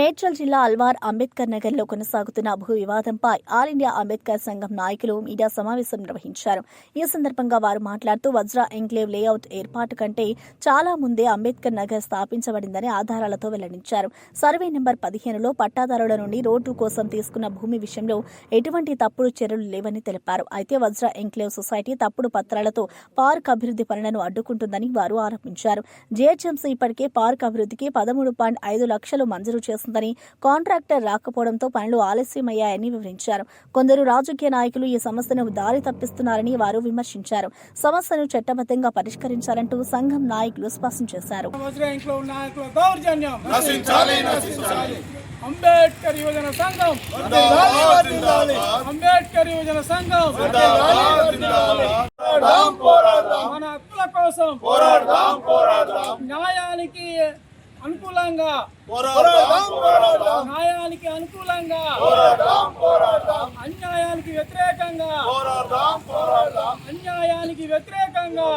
మేడ్చల్ జిల్లా అల్వార్ అంబేద్కర్ నగర్లో కొనసాగుతున్న భూ వివాదంపై ఆల్ ఇండియా అంబేద్కర్ సంఘం నాయకులు మీడియా సమావేశం నిర్వహించారు. ఈ సందర్భంగా వారు మాట్లాడుతూ వజ్రా ఎంక్లేవ్ లేఅవుట్ ఏర్పాటు కంటే చాలా ముందే అంబేద్కర్ నగర్ స్థాపించబడిందని ఆధారాలతో వెల్లడించారు. సర్వే నెంబర్ పదిహేనులో పట్టాదారుల నుండి రోడ్డు కోసం తీసుకున్న భూమి విషయంలో ఎటువంటి తప్పుడు చర్యలు లేవని తెలిపారు. అయితే వజ్రా ఎంక్లేవ్ సొసైటీ తప్పుడు పత్రాలతో పార్క్ అభివృద్ధి పనులను అడ్డుకుంటుందని వారు ఆరోపించారు. జీహెచ్ఎంసీ ఇప్పటికే పార్క్ అభివృద్ధికి పదమూడు పాయింట్ ఐదు లక్షలు మంజూరు చేస్తుందని కాంట్రాక్టర్ రాకపోవడంతో పనులు ఆలస్యమయ్యాయని వివరించారు. కొందరు రాజకీయ నాయకులు ఈ సమస్యను దారి తప్పిస్తున్నారని వారు విమర్శించారు. సమస్యను చట్టబద్ధంగా పరిష్కరించాలంటూ సంఘం నాయకులు స్పష్టం చేశారు. అంబేద్కర్ యువజన సంఘం. అంబేద్కర్ యువజన సంఘం. మన హక్కుల కోసం న్యాయానికి అనుకూలంగా న్యాయానికి అనుకూలంగా అన్యాయానికి వ్యతిరేకంగా అన్యాయానికి వ్యతిరేకంగా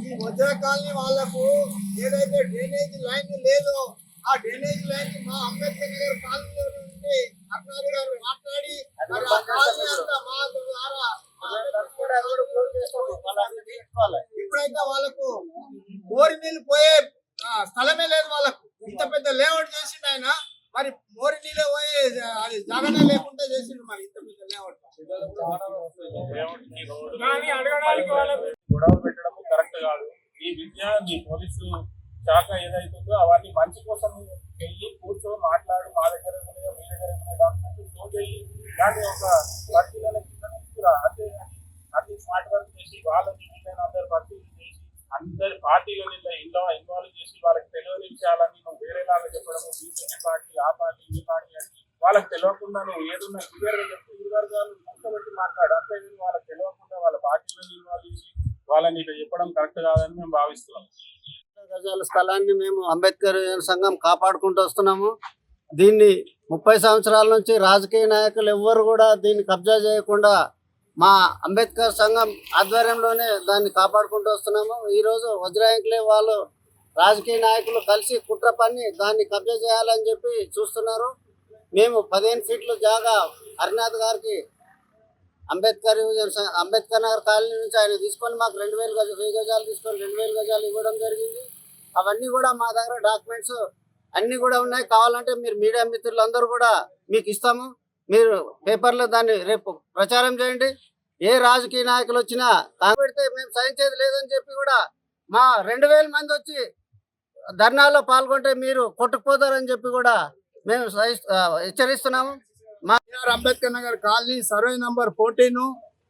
ఈ వజ్ర కాలనీ వాళ్ళకు ఏదైతే డ్రైనేజ్ లైన్ లేదో ఆ డ్రైనేజ్ లైన్ మా అంబేద్కర్ నగర్ కాలనీలో నుండి అరుణాథ్ గారు మాట్లాడి మరి ఆ కాలనీ అంతా మా ద్వారా మా అంబేద్కర్ నగర్ ఇప్పుడైతే వాళ్ళకు మోరి నీళ్ళు పోయే ఆ, స్థలమే లేదు వాళ్ళకు ఇంత పెద్ద లేఅవుట్ చేసిండు ఆయన మరి మోరి నీళ్ళే పోయే అది జాగనే లేకుండా చేసిండు మరి ఇంత పెద్ద లేఅవుట్ కానీ అడగడానికి వాళ్ళకు గొడవ పెట్టడం కరెక్ట్ కాదు ఈ విద్య మీ పోలీసు శాఖ ఏదైతుందో అవన్నీ మంచి కోసం వెళ్ళి కూర్చో మాట్లాడు మా దగ్గర ఉన్నాయో మీ దగ్గర ఉన్న డాక్యుమెంట్ షో చేయి దాన్ని ఒక పరిశీలన కింద తీసుకురా. అంతే అన్ని స్మార్ట్ వర్క్ చేసి వాళ్ళని వీళ్ళని అందరు పరిశీలన చేసి అందరి పార్టీలో నిన్న ఇన్వా ఇన్వాల్వ్ చేసి వాళ్ళకి తెలియని విషయాలని నువ్వు వేరేలాగా చెప్పడము బీజేపీ పార్టీ ఆ పార్టీ ఈ పార్టీ అని వాళ్ళకి తెలియకుండా నువ్వు ఏదున్నా క్లియర్గా చెప్తే ఇరు వర్గాలు కూర్చోబెట్టి మాట్లాడు. అంతే కానీ వాళ్ళకి తెలియకుండా వాళ్ళ పార్టీలో ఇన్వాల్వ్ చేసి వాళ్ళని ఇట్లా చెప్పడం కరెక్ట్ కాదని మేము భావిస్తున్నాం. గజాల స్థలాన్ని మేము అంబేద్కర్ సంఘం కాపాడుకుంటూ వస్తున్నాము. దీన్ని ముప్పై సంవత్సరాల నుంచి రాజకీయ నాయకులు ఎవ్వరు కూడా దీన్ని కబ్జా చేయకుండా మా అంబేద్కర్ సంఘం ఆధ్వర్యంలోనే దాన్ని కాపాడుకుంటూ వస్తున్నాము. ఈరోజు వజ్రాయంకులే వాళ్ళు రాజకీయ నాయకులు కలిసి కుట్ర పని దాన్ని కబ్జా చేయాలని చెప్పి చూస్తున్నారు. మేము పదిహేను ఫీట్లు జాగా హరినాథ్ గారికి అంబేద్కర్ అంబేద్కర్ నగర్ కాలనీ నుంచి ఆయన తీసుకొని మాకు రెండు వేలు గజ వెయ్యి గజాలు తీసుకొని రెండు వేలు గజాలు ఇవ్వడం జరిగింది. అవన్నీ కూడా మా దగ్గర డాక్యుమెంట్స్ అన్నీ కూడా ఉన్నాయి. కావాలంటే మీరు మీడియా మిత్రులందరూ కూడా మీకు ఇస్తాము. మీరు పేపర్లో దాన్ని రేపు ప్రచారం చేయండి. ఏ రాజకీయ నాయకులు వచ్చినా పెడితే మేము సహించేది లేదని చెప్పి కూడా మా రెండు వేల మంది వచ్చి ధర్నాలో పాల్గొంటే మీరు కొట్టుకుపోతారని చెప్పి కూడా మేము హెచ్చరిస్తున్నాము. మా Ambedkar Nagar colony survey number fourteen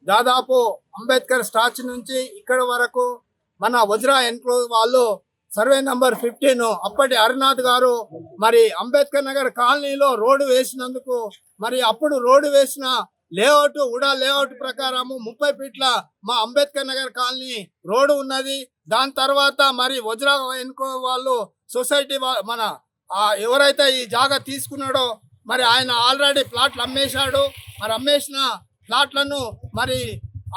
దాదాపు అంబేద్కర్ స్టాచ్యూ నుంచి ఇక్కడ వరకు మన వజ్రా ఎన్క్లోజ్ వాళ్ళు సర్వే నంబర్ ఫిఫ్టీన్. అప్పటి అరునాథ్ గారు మరి అంబేద్కర్ నగర్ కాలనీలో రోడ్డు వేసినందుకు మరి అప్పుడు రోడ్డు వేసిన లేఅవుట్ ఉడా లేఅవుట్ ప్రకారము ముప్పై ఫీట్ల మా అంబేద్కర్ నగర్ కాలనీ రోడ్డు ఉన్నది. దాని తర్వాత మరి వజ్రా ఎన్కో వాళ్ళు సొసైటీ మన ఎవరైతే ఈ జాగా తీసుకున్నాడో మరి ఆయన ఆల్రెడీ ప్లాట్లు అమ్మేశాడు. మరి అమ్మేసిన ప్లాట్లను మరి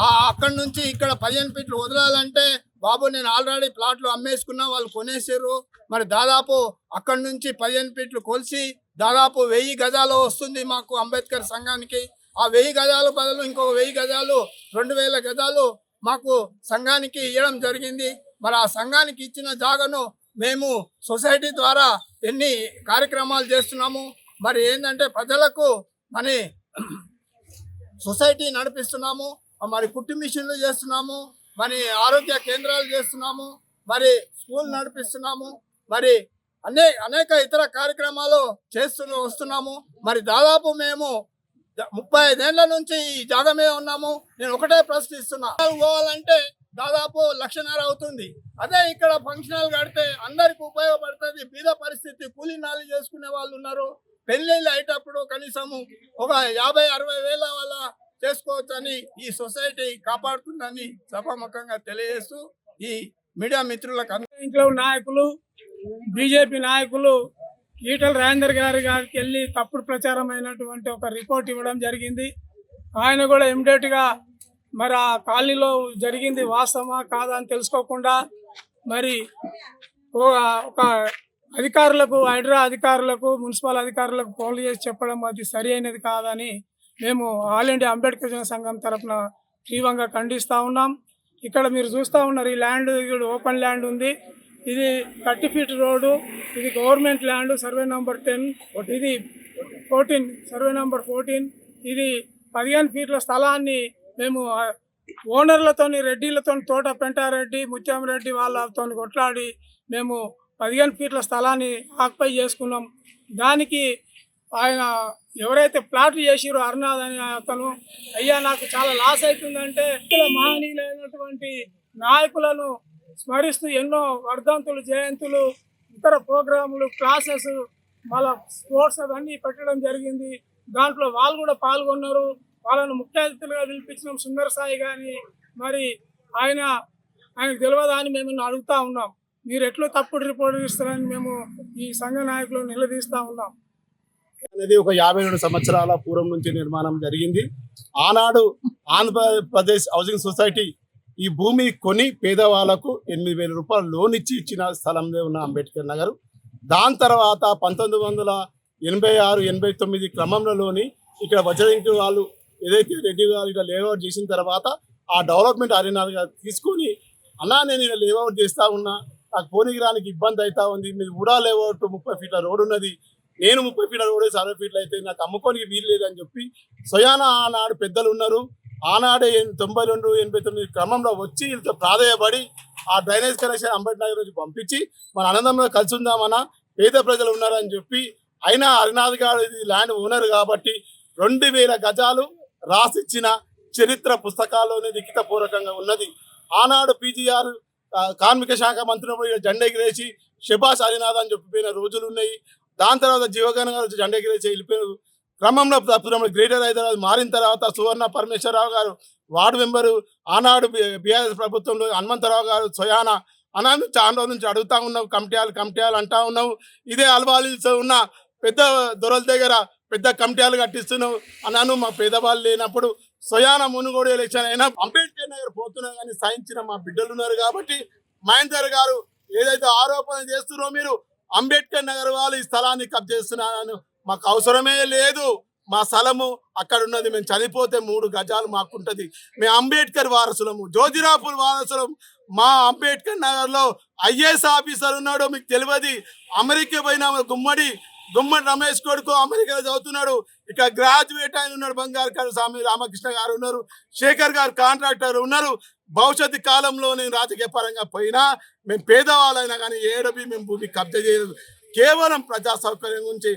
ఆ అక్కడి నుంచి ఇక్కడ పదిహేను ఫీట్లు వదలాలంటే బాబు నేను ఆల్రెడీ ప్లాట్లు అమ్మేసుకున్నా వాళ్ళు కొనేసారు మరి దాదాపు అక్కడి నుంచి పదిహేను ఫీట్లు కొలిసి దాదాపు వెయ్యి గజాలు వస్తుంది మాకు అంబేద్కర్ సంఘానికి. ఆ వెయ్యి గజాలు బదులు ఇంకొక వెయ్యి గజాలు రెండు వేల గజాలు మాకు సంఘానికి ఇవ్వడం జరిగింది. మరి ఆ సంఘానికి ఇచ్చిన జాగను మేము సొసైటీ ద్వారా ఎన్ని కార్యక్రమాలు చేస్తున్నాము. మరి ఏంటంటే ప్రజలకు మరి సొసైటీ నడిపిస్తున్నాము. మరి కుట్టు మిషన్లు చేస్తున్నాము. మరి ఆరోగ్య కేంద్రాలు చేస్తున్నాము మరి స్కూల్ నడిపిస్తున్నాము మరి అనే అనేక ఇతర కార్యక్రమాలు చేస్తూ వస్తున్నాము. మరి దాదాపు మేము ముప్పై ఐదేళ్ళ నుంచి ఈ జాగమే ఉన్నాము. నేను ఒకటే ప్రశ్నిస్తున్నా. పోవాలంటే దాదాపు లక్షన్నర అవుతుంది. అదే ఇక్కడ ఫంక్షన్ హాల్ కడితే అందరికి ఉపయోగపడుతుంది. బీద పరిస్థితి కూలీ నాలి చేసుకునే వాళ్ళు ఉన్నారు. పెళ్ళిళ్ళు అయ్యేటప్పుడు కనీసము ఒక యాభై అరవై వేల వల్ల చేసుకోవచ్చని ఈ సొసైటీ కాపాడుతుందని సభాముఖంగా తెలియజేస్తూ ఈ మీడియా మిత్రులకు ఇంట్లో నాయకులు బీజేపీ నాయకులు ఈటల రాజేందర్ గారి గారికి వెళ్ళి తప్పుడు ప్రచారం అయినటువంటి ఒక రిపోర్ట్ ఇవ్వడం జరిగింది. ఆయన కూడా ఇమ్మీడియట్గా మరి ఆ కాలనీలో జరిగింది వాస్తవమా కాదా అని తెలుసుకోకుండా మరి ఒక అధికారులకు హైడ్రా అధికారులకు మున్సిపల్ అధికారులకు ఫోన్లు చేసి చెప్పడం అది సరి అయినది కాదని మేము ఆల్ ఇండియా అంబేద్కర్ జన సంఘం తరఫున తీవ్రంగా ఖండిస్తూ ఉన్నాం. ఇక్కడ మీరు చూస్తూ ఉన్నారు ఈ ల్యాండ్ ఇక్కడ ఓపెన్ ల్యాండ్ ఉంది. ఇది థర్టీ ఫీట్ రోడ్డు ఇది government land survey number ten ఇది ఫోర్టీన్ సర్వే నెంబర్ ఫోర్టీన్. ఇది పదిహేను ఫీట్ల స్థలాన్ని మేము ఓనర్లతో ఓనర్లతోని రెడ్డిలతో తోట పెంటారెడ్డి ముత్యంరెడ్డి వాళ్ళతో కొట్లాడి మేము పదిహేను ఫీట్ల స్థలాన్ని ఆక్యుపై చేసుకున్నాం. దానికి ఆయన ఎవరైతే ప్లాట్లు చేసిరో అరుణాథ్ అని అతను అయ్యా నాకు చాలా లాస్ అవుతుందంటే మహనీయులైనటువంటి నాయకులను స్మరిస్తూ ఎన్నో వర్ధంతులు జయంతులు ఇతర ప్రోగ్రాములు క్లాసెస్ మళ్ళా స్పోర్ట్స్ అవన్నీ పెట్టడం జరిగింది. దాంట్లో వాళ్ళు కూడా పాల్గొన్నారు. వాళ్ళను ముఖ్య అతిథులుగా పిలిపించిన సుందర సాయి కానీ మరి ఆయన ఆయనకు తెలియదా అని మేము అడుగుతా ఉన్నాం. మీరు ఎట్లా తప్పుడు రిపోర్ట్ ఇస్తారని మేము ఈ సంఘ నాయకులు నిలదీస్తూ ఉన్నాం. అనేది ఒక యాభై రెండు సంవత్సరాల పూర్వం నుంచి నిర్మాణం జరిగింది. ఆనాడు ఆంధ్రప్రదేశ్ హౌసింగ్ సొసైటీ ఈ భూమి కొని పేదవాళ్ళకు ఎనిమిది వేల రూపాయలు లోన్ ఇచ్చి ఇచ్చిన స్థలంలో ఉన్న అంబేద్కర్ నగర్. దాని తర్వాత పంతొమ్మిది వందల ఎనభై ఆరు ఎనభై తొమ్మిది క్రమంలోని ఇక్కడ వజ్రలింక్ వాళ్ళు ఏదైతే రెడ్డి గారు ఇక్కడ లేఅవుట్ చేసిన తర్వాత ఆ డెవలప్మెంట్ అరేనాగా తీసుకొని అన్నా నేను ఇక్కడ లేఅవుట్ చేస్తా ఉన్నా. నాకు పోనీకి రానికి ఇబ్బంది అవుతా ఉంది. మీరు కూడా లేఅవుట్ ముప్పై ఫీట్ల రోడ్ ఉన్నది. నేను ముప్పై ఫీట్ల రోడ్ అరవై ఫీట్లు అయితే నాకు అమ్ముకోనికి వీలు లేదని చెప్పి స్వయాన ఆనాడు పెద్దలు ఉన్నారు. ఆనాడే తొంభై రెండు ఎనభై తొమ్మిది క్రమంలో వచ్చి వీళ్ళతో ప్రాధాయపడి ఆ డ్రైనేజ్ కనెక్షన్ అంబేద్కర్ నగర్ నుంచి పంపించి మన ఆనందంలో కలిసి ఉందామన్నా పేద ప్రజలు ఉన్నారని చెప్పి అయినా హరినాథ్ గారు ఇది ల్యాండ్ ఓనర్ కాబట్టి రెండు వేల గజాలు రాసిచ్చిన చరిత్ర పుస్తకాల్లోనే లిఖితపూర్వకంగా ఉన్నది. ఆనాడు పీజీఆర్ కార్మిక శాఖ మంత్రి జెండా ఎగిరేసి షబాష్ హరినాథ్ అని చెప్పిపోయిన రోజులు ఉన్నాయి. దాని తర్వాత జీవగణ గారు జెండా ఎగిరేసి వెళ్ళిపోయారు క్రమంలో తప్పుదమ్ముడు గ్రేటర్ హైదరాబాద్ మారిన తర్వాత సువర్ణ పరమేశ్వరరావు గారు వార్డు మెంబరు ఆనాడు బీఆర్ఎస్ ప్రభుత్వంలో హనుమంతరావు గారు సొయానా అనాను చాలా రోజుల నుంచి అడుగుతా ఉన్నావు కమిటీయాలు కమిటీలు అంటా ఉన్నావు. ఇదే అల్వాలీలో ఉన్న పెద్ద దొరల దగ్గర పెద్ద కమిటీలు కట్టిస్తున్నావు. అన్నాను మా పేదవాళ్ళు లేనప్పుడు స్వయాన మునుగోడు ఎలక్షన్ అయినా అంబేద్కర్ నగర్ పోతున్నా కానీ సాయించిన మా బిడ్డలు ఉన్నారు కాబట్టి మహేందర్ గారు ఏదైతే ఆరోపణ చేస్తున్నారో మీరు అంబేద్కర్ నగర్ వాళ్ళు ఈ స్థలాన్ని కబ్జా మాకు అవసరమే లేదు. మా స్థలము అక్కడ ఉన్నది. మేము చనిపోతే మూడు గజాలు మాకుంటుంది. మేము అంబేద్కర్ వారసులము. జ్యోతిరాపూర్ వారసులం. మా అంబేద్కర్ నగర్లో ఐఏఎస్ ఆఫీసర్ ఉన్నాడు మీకు తెలియదు. అమెరికా పోయిన గుమ్మడి గుమ్మడి రమేష్ కొడుకు అమెరికాలో చదువుతున్నాడు. ఇక గ్రాడ్యుయేట్ అయిన ఉన్నాడు బంగారు గారు స్వామి రామకృష్ణ గారు ఉన్నారు. శేఖర్ గారు కాంట్రాక్టర్ ఉన్నారు. భవిష్యత్తు కాలంలో నేను రాజకీయ పరంగా పోయినా మేము పేదవాళ్ళైనా కానీ ఏడబి మేము భూమి కబ్జా చేయలేదు. కేవలం ప్రజా సౌకర్యం గురించి